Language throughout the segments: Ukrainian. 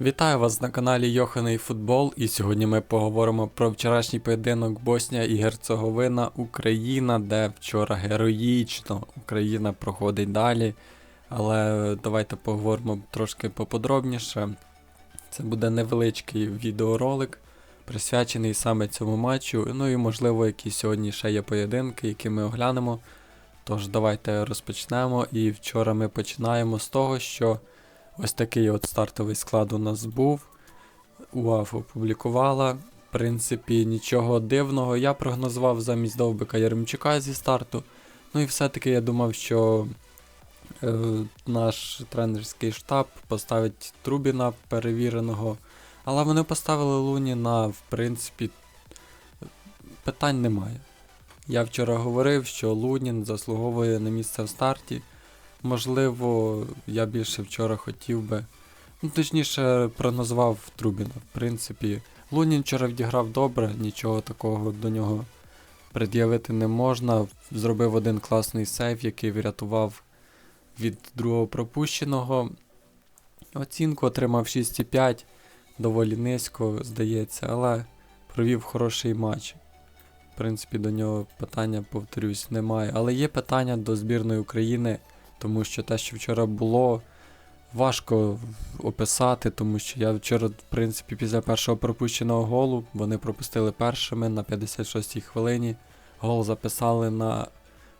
Вітаю вас на каналі Йоханий Футбол, і сьогодні ми поговоримо про вчорашній поєдинок Боснія і Герцеговина Україна, де вчора героїчно Україна проходить далі. Але давайте поговоримо трошки поподробніше. Це буде невеличкий відеоролик, присвячений саме цьому матчу. Ну і можливо, якісь сьогодні ще є поєдинки, які ми оглянемо. Тож давайте розпочнемо. І вчора ми починаємо з того, що. Ось такий от стартовий склад у нас був. УАФ опублікувала. В принципі, нічого дивного. Я прогнозував замість Довбика Яремчука зі старту. Ну і все-таки я думав, що е, наш тренерський штаб поставить Трубіна перевіреного. Але вони поставили Луніна, в принципі, питань немає. Я вчора говорив, що Лунін заслуговує на місце в старті. Можливо, я більше вчора хотів би. Ну, точніше, прогнозував Трубіна. В принципі, Лунін вчора відіграв добре, нічого такого до нього пред'явити не можна. Зробив один класний сейв, який врятував від другого пропущеного. Оцінку отримав 6,5, доволі низько, здається, але провів хороший матч. В принципі, до нього питання, повторюсь, немає. Але є питання до збірної України тому що те, що вчора було, важко описати, тому що я вчора, в принципі, після першого пропущеного голу вони пропустили першими на 56-й хвилині. Гол записали на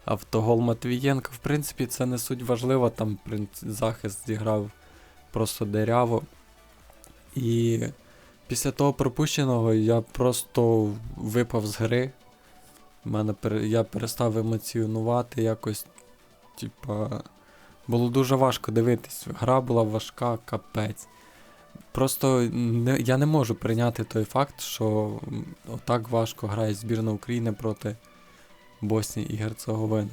автогол Матвієнка. В принципі, це не суть важливо, там захист зіграв просто деряво. І після того пропущеного я просто випав з гри. Мене Я перестав емоціонувати якось Типа, було дуже важко дивитись. Гра була важка, капець. Просто не, я не можу прийняти той факт, що отак важко грає збірна України проти Боснії і Герцеговини.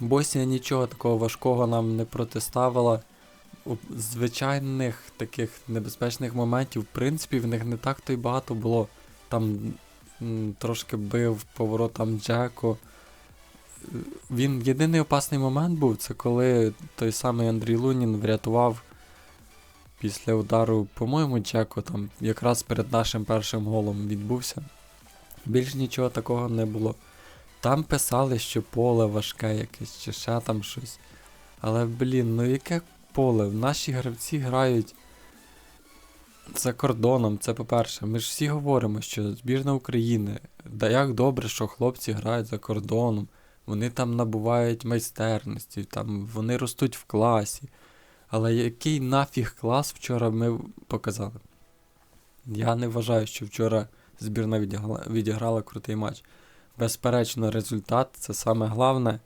Боснія нічого такого важкого нам не протиставила. У звичайних таких небезпечних моментів, в принципі, в них не так то й багато було. Там трошки бив поворотом Джеко він єдиний опасний момент був, це коли той самий Андрій Лунін врятував після удару, по-моєму, Чеко там якраз перед нашим першим голом відбувся. Більш нічого такого не було. Там писали, що поле важке якесь, чи ще там щось. Але, блін, ну яке поле? Наші гравці грають за кордоном, це по-перше. Ми ж всі говоримо, що збірна України, да як добре, що хлопці грають за кордоном. Вони там набувають майстерності, там вони ростуть в класі. Але який нафіг клас вчора ми показали? Я не вважаю, що вчора збірна відіграла, відіграла крутий матч. Безперечно, результат це саме головне.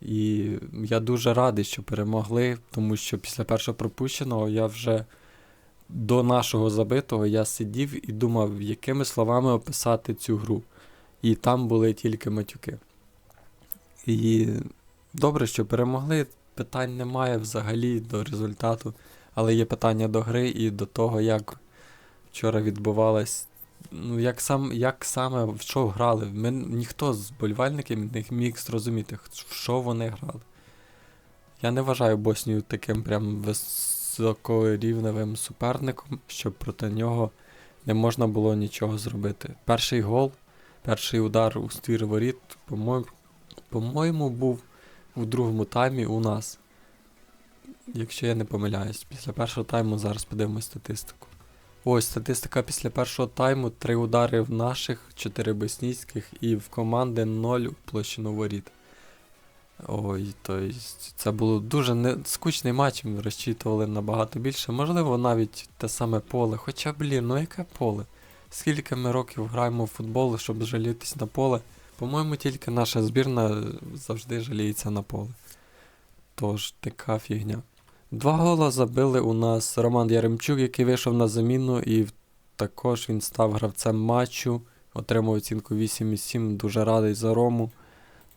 І я дуже радий, що перемогли, тому що після першого пропущеного я вже до нашого забитого я сидів і думав, якими словами описати цю гру. І там були тільки матюки. І добре, що перемогли. Питань немає взагалі до результату. Але є питання до гри і до того, як вчора відбувалось. Ну, як сам, як саме в що грали. Ми, ніхто з болівальників не міг зрозуміти, в що вони грали. Я не вважаю Боснію таким прям високорівневим суперником, щоб проти нього не можна було нічого зробити. Перший гол, перший удар у ствір воріт, по-моєму, по-моєму, був у другому таймі у нас. Якщо я не помиляюсь, після першого тайму зараз подивимось статистику. Ось статистика після першого тайму. Три удари в наших, 4 боснійських і в команди 0 в площину воріт. Ой, то це було дуже не... скучний матч, ми розчитували набагато більше. Можливо, навіть те саме поле. Хоча, блін, ну яке поле? Скільки ми років граємо в футбол, щоб жалітись на поле. По-моєму, тільки наша збірна завжди жаліється на поле. Тож, така фігня. Два гола забили у нас Роман Яремчук, який вийшов на заміну, і також він став гравцем матчу, отримав оцінку 8,7. Дуже радий за Рому,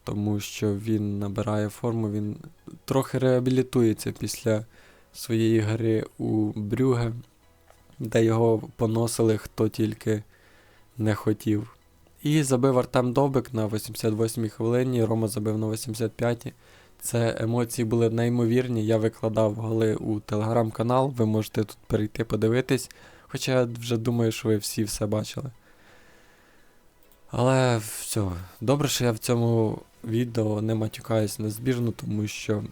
тому що він набирає форму, він трохи реабілітується після своєї гри у Брюге, де його поносили хто тільки не хотів. І забив Артем Довбик на 88-й хвилині, Рома забив на 85-й. Це емоції були неймовірні. Я викладав голи у телеграм-канал, ви можете тут перейти подивитись. Хоча я вже думаю, що ви всі все бачили. Але все, добре, що я в цьому відео не матюкаюсь на збірну, тому що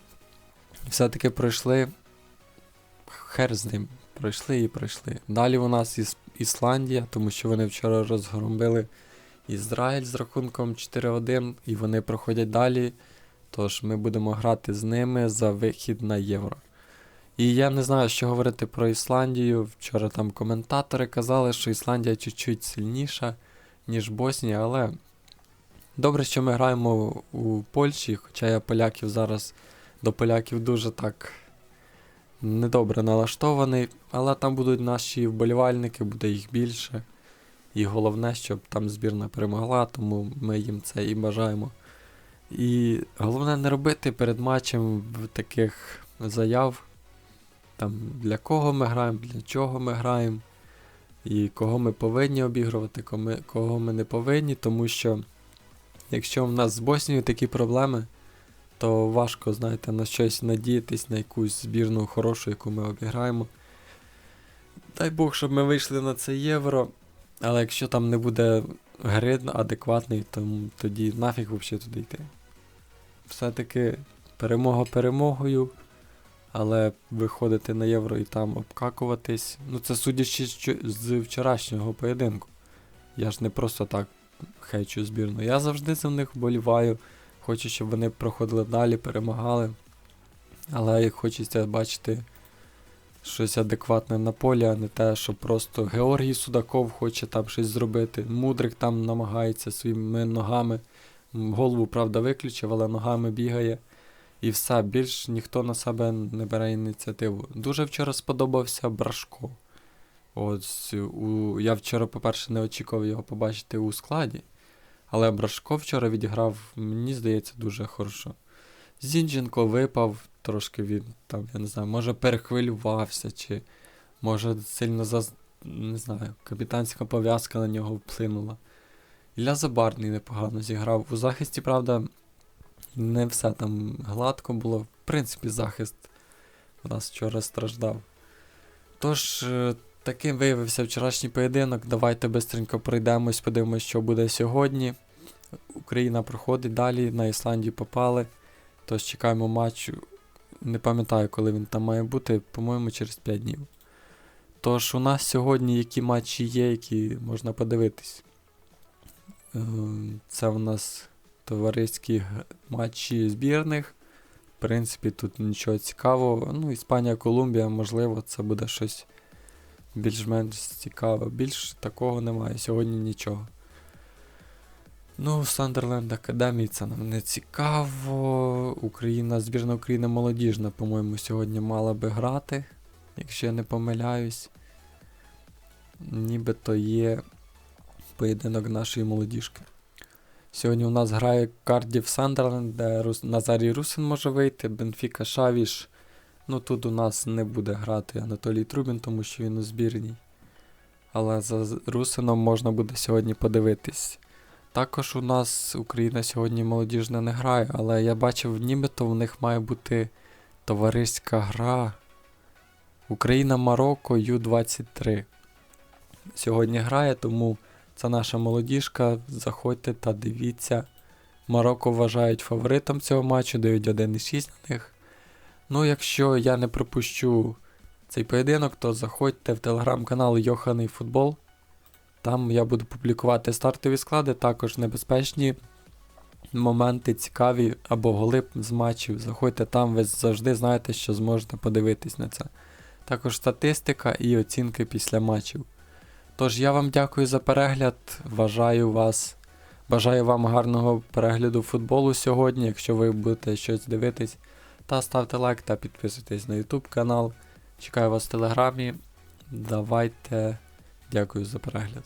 все-таки пройшли. Хер з ним. Пройшли і пройшли. Далі у нас Іс- Ісландія, тому що вони вчора розгромбили Ізраїль з рахунком 4-1, і вони проходять далі. Тож ми будемо грати з ними за вихід на євро. І я не знаю, що говорити про Ісландію. Вчора там коментатори казали, що Ісландія чуть-чуть сильніша, ніж Боснія, але добре, що ми граємо у Польщі, хоча я поляків зараз до поляків дуже так недобре налаштований, але там будуть наші вболівальники, буде їх більше. І головне, щоб там збірна перемогла, тому ми їм це і бажаємо. І головне не робити перед матчем таких заяв, там, для кого ми граємо, для чого ми граємо, і кого ми повинні обігрувати, кого ми не повинні, тому що якщо в нас з Боснією такі проблеми, то важко, знаєте, на щось надіятись, на якусь збірну хорошу, яку ми обіграємо. Дай Бог, щоб ми вийшли на це євро. Але якщо там не буде гри адекватний, то тоді нафіг взагалі туди йти. Все-таки перемога перемогою, але виходити на євро і там обкакуватись. Ну це судячи з вчорашнього поєдинку. Я ж не просто так хейчу збірну. Я завжди за них вболіваю. Хочу, щоб вони проходили далі, перемагали. Але хочеться бачити щось адекватне на полі, а не те, що просто Георгій Судаков хоче там щось зробити. Мудрик там намагається своїми ногами. Голову, правда, виключив, але ногами бігає. І все, більш ніхто на себе не бере ініціативу. Дуже вчора сподобався Брашко. От, у... Я вчора, по-перше, не очікував його побачити у складі. Але Брашко вчора відіграв, мені здається, дуже хорошо. Зінченко випав, трошки він там, я не знаю, може перехвилювався, чи може сильно заз... не знаю, капітанська пов'язка на нього вплинула. Ілля Забарний непогано зіграв. У захисті, правда, не все там гладко було. В принципі, захист у нас вчора страждав. Тож, е, таким виявився вчорашній поєдинок. Давайте бистренько пройдемось, подивимось, що буде сьогодні. Україна проходить далі, на Ісландію попали. Тож чекаємо матчу. Не пам'ятаю, коли він там має бути, по-моєму, через 5 днів. Тож у нас сьогодні які матчі є, які можна подивитись. Е, Це у нас товариські матчі збірних. В принципі, тут нічого цікавого. Ну, Іспанія, Колумбія, можливо, це буде щось більш-менш цікаве. Більш такого немає. Сьогодні нічого. Ну, Сандерленд Академії це нам не цікаво. Україна, збірна України молодіжна, по-моєму, сьогодні мала би грати, якщо я не помиляюсь. Нібито є поєдинок нашої молодіжки. Сьогодні у нас грає Кардів Сандерленд, де Рус... Назарій Русин може вийти, Бенфіка Шавіш. Ну тут у нас не буде грати Анатолій Трубін, тому що він у збірній. Але за Русином можна буде сьогодні подивитись. Також у нас Україна сьогодні молодіжна не грає, але я бачив, нібито в них має бути товариська гра. Україна-Марокко Ю-23. Сьогодні грає, тому це наша молодіжка. Заходьте та дивіться. Марокко вважають фаворитом цього матчу, дають 1,6 на них. Ну, якщо я не пропущу цей поєдинок, то заходьте в телеграм-канал Йоханий Футбол. Там я буду публікувати стартові склади, також небезпечні моменти, цікаві або голи з матчів. Заходьте там, ви завжди знаєте, що зможете подивитись на це. Також статистика і оцінки після матчів. Тож я вам дякую за перегляд. Вважаю вас. Бажаю вам гарного перегляду футболу сьогодні, якщо ви будете щось дивитись. Та ставте лайк та підписуйтесь на YouTube канал. Чекаю вас в телеграмі. Давайте. Дякую за перегляд.